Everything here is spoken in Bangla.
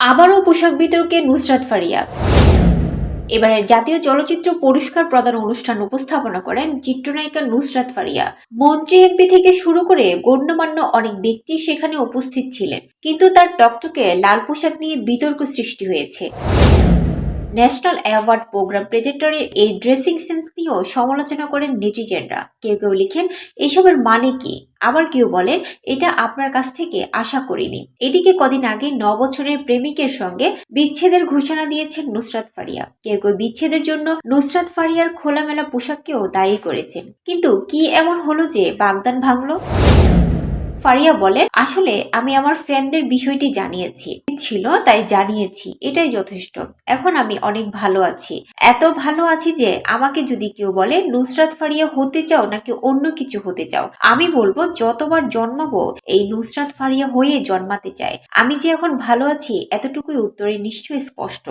আবারও পোশাক বিতর্কে নুসরাত ফারিয়া। এবারের জাতীয় চলচ্চিত্র পুরস্কার প্রদান অনুষ্ঠান উপস্থাপনা করেন চিত্রনায়িকা নুসরাত ফারিয়া। মন্ত্রী এমপি থেকে শুরু করে গণ্যমান্য অনেক ব্যক্তি সেখানে উপস্থিত ছিলেন। কিন্তু তার টকটকে লাল পোশাক নিয়ে বিতর্ক সৃষ্টি হয়েছে। ন্যাশনাল অ্যাওয়ার্ড প্রোগ্রাম প্রেজেন্টারের এই ড্রেসিং সেন্স নিয়েও সমালোচনা করেন নেটিজেনরা। কেউ কেউ লিখেন, এসবের মানে কি? আবার কেউ বলেন, এটা আপনার কাছ থেকে আশা করিনি। এদিকে কদিন আগে ন বছরের প্রেমিকের সঙ্গে বিচ্ছেদের ঘোষণা দিয়েছেন নুসরাত ফারিয়া। কেউ কেউ বিচ্ছেদের জন্য নুসরাত ফারিয়ার খোলামেলা পোশাককেও দায়ী করেছেন। কিন্তু কি এমন হলো যে বাগদান ভাঙলো? ফারিয়া বলেন আসলে আমি আমার ফ্যানদের বিষয়টি জানিয়েছি। ছিল, তাই জানিয়েছি। এটাই যথেষ্ট। এখন আমি অনেক ভালো আছি। এত ভালো আছি যে আমাকে যদি কেউ বলে, নুসরাত ফারিয়া হতে চাও নাকি অন্য কিছু হতে চাও, আমি বলব, যতবার জন্মাবো, এই নুসরাত ফারিয়া হয়ে জন্মাতে চাই আমি যে এখন ভালো আছি, এতটুকুই উত্তরে নিশ্চয়ই স্পষ্ট।